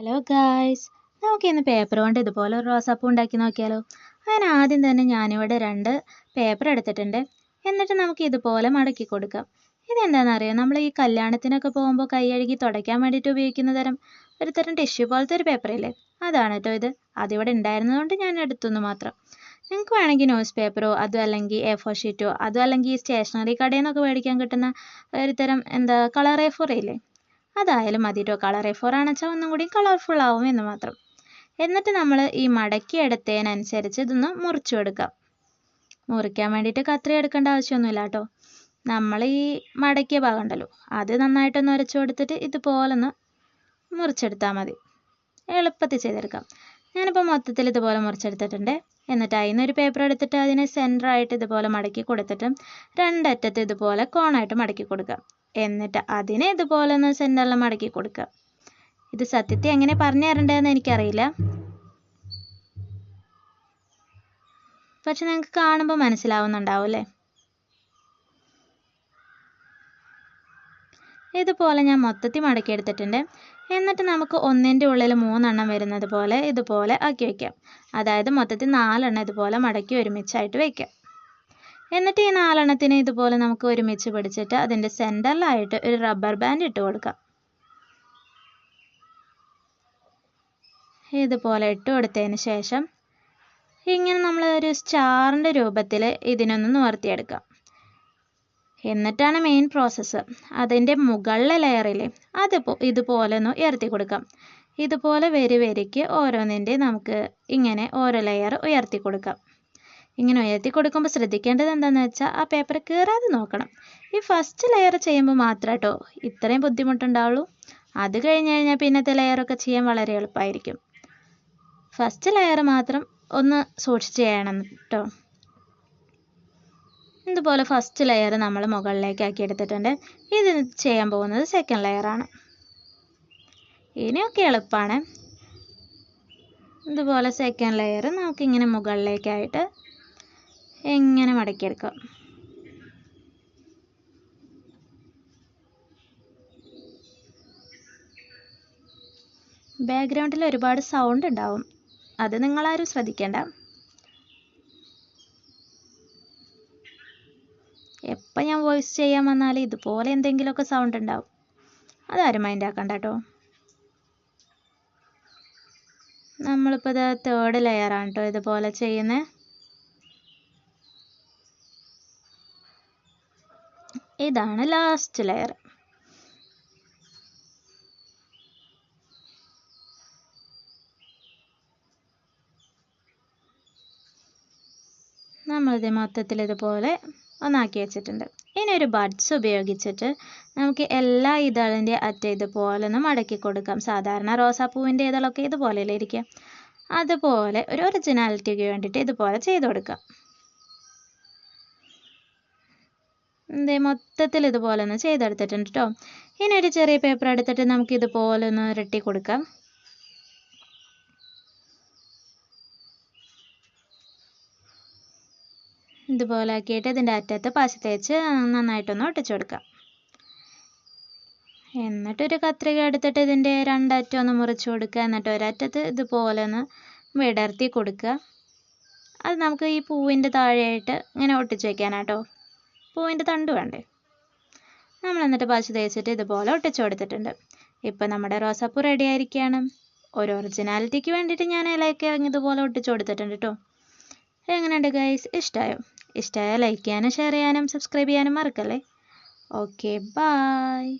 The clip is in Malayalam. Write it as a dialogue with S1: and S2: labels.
S1: ഹലോ ഗായ്സ് നമുക്ക് ഇന്ന് പേപ്പർ കൊണ്ട് ഇതുപോലെ ഒരു റോസാപ്പൂ ഉണ്ടാക്കി നോക്കിയാലോ? അതിന് ആദ്യം തന്നെ ഞാനിവിടെ രണ്ട് പേപ്പർ എടുത്തിട്ടുണ്ട്. എന്നിട്ട് നമുക്ക് ഇതുപോലെ മടക്കി കൊടുക്കാം. ഇതെന്താണെന്നറിയോ നമ്മൾ ഈ കല്യാണത്തിനൊക്കെ പോകുമ്പോൾ കൈ കഴുകി തുടയ്ക്കാൻ വേണ്ടിയിട്ട് ഉപയോഗിക്കുന്ന തരം ഒരു തരം ടിഷ്യൂ പോലത്തെ ഒരു പേപ്പർ ഇല്ലേ? അതാണ് കേട്ടോ ഇത്. അതിവിടെ ഉണ്ടായിരുന്നതുകൊണ്ട് ഞാൻ എടുത്തുനിന്ന് മാത്രം. നിങ്ങൾക്ക് വേണമെങ്കിൽ ന്യൂസ് പേപ്പറോ അതും അല്ലെങ്കിൽ എ ഫോർ ഷീറ്റോ അതും അല്ലെങ്കിൽ സ്റ്റേഷനറി കടയിൽ നിന്നൊക്കെ മേടിക്കാൻ കിട്ടുന്ന ഒരു തരം എന്താ കളർ എ ഫോർ ഇല്ലേ? അതായാലും മതി കേട്ടോ കളർ എ ഫോർ ആണെന്ന് ഒന്നും കൂടി കളർഫുൾ ആവും എന്ന് മാത്രം. എന്നിട്ട് നമ്മൾ ഈ മടക്കി എടുത്തതിനനുസരിച്ച് ഇതൊന്ന് മുറിച്ചു കൊടുക്കാം. മുറിക്കാൻ വേണ്ടിയിട്ട് കത്രി എടുക്കേണ്ട ആവശ്യമൊന്നുമില്ല കേട്ടോ. നമ്മൾ ഈ മടക്കിയ ഭാഗം ഉണ്ടല്ലോ അത് നന്നായിട്ടൊന്ന് ഉരച്ചു കൊടുത്തിട്ട് ഇതുപോലെ ഒന്ന് മുറിച്ചെടുത്താൽ മതി. എളുപ്പത്തിൽ ചെയ്തെടുക്കാം. ഞാനിപ്പോൾ മൊത്തത്തിൽ ഇതുപോലെ മുറിച്ചെടുത്തിട്ടുണ്ട്. എന്നിട്ട് അതിൽ നിന്ന് ഒരു പേപ്പർ എടുത്തിട്ട് അതിനെ സെന്ററായിട്ട് ഇതുപോലെ മടക്കി കൊടുത്തിട്ട് രണ്ടറ്റത്ത് ഇതുപോലെ കോണായിട്ട് മടക്കി കൊടുക്കാം. എന്നിട്ട് അതിനെ ഇതുപോലെ ഒന്ന് സെന്ററിൽ മടക്കി കൊടുക്കുക. ഇത് സത്യത്തിൽ എങ്ങനെ പറഞ്ഞു തരേണ്ടതെന്ന് എനിക്കറിയില്ല. പക്ഷെ നിങ്ങൾക്ക് കാണുമ്പോൾ മനസ്സിലാവുന്നുണ്ടാവും അല്ലേ ഇതുപോലെ ഞാൻ മൊത്തത്തിൽ മടക്കി എടുത്തിട്ടുണ്ട്. എന്നിട്ട് നമുക്ക് ഒന്നിന്റെ ഉള്ളിൽ മൂന്നെണ്ണം വരുന്നത് പോലെ ഇതുപോലെ ആക്കി വയ്ക്കാം. അതായത് മൊത്തത്തിൽ നാലെണ്ണം ഇതുപോലെ മടക്കി ഒരുമിച്ചായിട്ട് വയ്ക്കാം. എന്നിട്ട് ഈ നാലെണ്ണത്തിനെ ഇതുപോലെ നമുക്ക് ഒരുമിച്ച് പിടിച്ചിട്ട് അതിന്റെ സെന്ററിലായിട്ട് ഒരു റബ്ബർ ബാൻഡ് ഇട്ട് കൊടുക്കാം. ഇതുപോലെ ഇട്ട് കൊടുത്തതിന് ശേഷം ഇങ്ങനെ നമ്മൾ ഒരു സ്റ്റാറിന്റെ രൂപത്തിൽ ഇതിനൊന്ന് നിവർത്തിയെടുക്കാം. എന്നിട്ടാണ് മെയിൻ പ്രോസസ്സ് അതിന്റെ മുകളിലെ ലെയറിൽ അത് ഇതുപോലെ ഒന്ന് ഉയർത്തി കൊടുക്കാം. ഇതുപോലെ വരി വരിക്ക് ഓരോന്നിന്റെ നമുക്ക് ഇങ്ങനെ ഓരോ ലെയർ ഉയർത്തി കൊടുക്കാം. ഇങ്ങനെ ഉയർത്തി കൊടുക്കുമ്പോൾ ശ്രദ്ധിക്കേണ്ടത് എന്താണെന്ന് വെച്ചാൽ ആ പേപ്പർ കീറാതെ നോക്കണം. ഈ ഫസ്റ്റ് ലെയർ ചെയ്യുമ്പോൾ മാത്രം കേട്ടോ ഇത്രയും ബുദ്ധിമുട്ടുണ്ടാവുള്ളൂ. അത് കഴിഞ്ഞ് കഴിഞ്ഞാൽ പിന്നത്തെ ലെയറൊക്കെ ചെയ്യാൻ വളരെ എളുപ്പമായിരിക്കും ഫസ്റ്റ് ലെയർ മാത്രം ഒന്ന് സൂക്ഷിച്ച് ചെയ്യണം കേട്ടോ ഇതുപോലെ ഫസ്റ്റ് ലെയർ നമ്മൾ മുകളിലേക്ക് ആക്കി എടുത്തിട്ടുണ്ട്. ഇത് ചെയ്യാൻ പോകുന്നത് സെക്കൻഡ് ലെയറാണ് ഇനിയൊക്കെ എളുപ്പമാണ് ഇതുപോലെ സെക്കൻഡ് ലെയർ നമുക്കിങ്ങനെ മുകളിലേക്കായിട്ട് എങ്ങനെ മടക്കിയെടുക്കാം? ബാക്ക്ഗ്രൗണ്ടിൽ ഒരുപാട് സൗണ്ട് ഉണ്ടാവും. അത് നിങ്ങളാരും ശ്രദ്ധിക്കേണ്ട. എപ്പോൾ ഞാൻ വോയിസ് ചെയ്യാൻ വന്നാൽ ഇതുപോലെ എന്തെങ്കിലുമൊക്കെ സൗണ്ട് ഉണ്ടാവും. അതാരും മൈൻഡ് ആക്കണ്ട കേട്ടോ നമ്മളിപ്പോൾ ഇത് തേർഡ് ലെയറാണ് കേട്ടോ ഇതുപോലെ ചെയ്യുന്നത് ഇതാണ് ലാസ്റ്റ് ലെയർ നമ്മളിത് മൊത്തത്തിൽ ഇതുപോലെ ഒന്നാക്കി വെച്ചിട്ടുണ്ട്. ഇനി ഒരു ബഡ്സ് ഉപയോഗിച്ചിട്ട് നമുക്ക് എല്ലാ ഇതളിന്റെ അറ്റം ഇതുപോലെ ഒന്ന് മടക്കി കൊടുക്കാം. സാധാരണ റോസാപ്പൂവിന്റെ ഇതളൊക്കെ ഇതുപോലെയല്ലേ ഇരിക്കുക. അതുപോലെ ഒരു ഒറിജിനാലിറ്റിക്ക് വേണ്ടിയിട്ട് ഇതുപോലെ ചെയ്ത് കൊടുക്കാം. എന്തേ മൊത്തത്തിൽ ഇതുപോലെ ഒന്ന് ചെയ്തെടുത്തിട്ടുണ്ട് കേട്ടോ ഇനി ഒരു ചെറിയ പേപ്പർ എടുത്തിട്ട് നമുക്ക് ഇതുപോലെ ഒന്ന് ഇരട്ടി കൊടുക്കാം. ഇതുപോലെ ആക്കിയിട്ട് ഇതിന്റെ അറ്റത്ത് പശ തേച്ച് നന്നായിട്ടൊന്ന് ഒട്ടിച്ചു കൊടുക്കാം. എന്നിട്ടൊരു കത്രിക എടുത്തിട്ട് ഇതിന്റെ രണ്ടറ്റം ഒന്ന് മുറിച്ചു കൊടുക്കുക. എന്നിട്ട് ഒരറ്റത്ത് ഇതുപോലെ ഒന്ന് വിടർത്തി കൊടുക്കുക. അത് നമുക്ക് ഈ പൂവിന്റെ താഴെയായിട്ട് ഇങ്ങനെ ഒട്ടിച്ചു വെക്കാനാട്ടോ പൂവിന്റെ തണ്ട് വേണ്ടേ? നമ്മൾ എന്നിട്ട് പശ തേച്ചിട്ട് ഇതുപോലെ ഒട്ടിച്ചു കൊടുത്തിട്ടുണ്ട്. ഇപ്പം നമ്മുടെ റോസാപ്പൂ റെഡി ആയിരിക്കുകയാണ് ഒരു ഒറിജിനാലിറ്റിക്ക് വേണ്ടിയിട്ട് ഞാൻ ഇലയൊക്കെ ഇതുപോലെ ഒട്ടിച്ചു കൊടുത്തിട്ടുണ്ട് കേട്ടോ എങ്ങനെയുണ്ട് ഗൈസ് ഇഷ്ടമായോ ഇഷ്ടമായാൽ ലൈക്ക് ചെയ്യാനും ഷെയർ ചെയ്യാനും സബ്സ്ക്രൈബ് ചെയ്യാനും മറക്കല്ലേ? Okay bye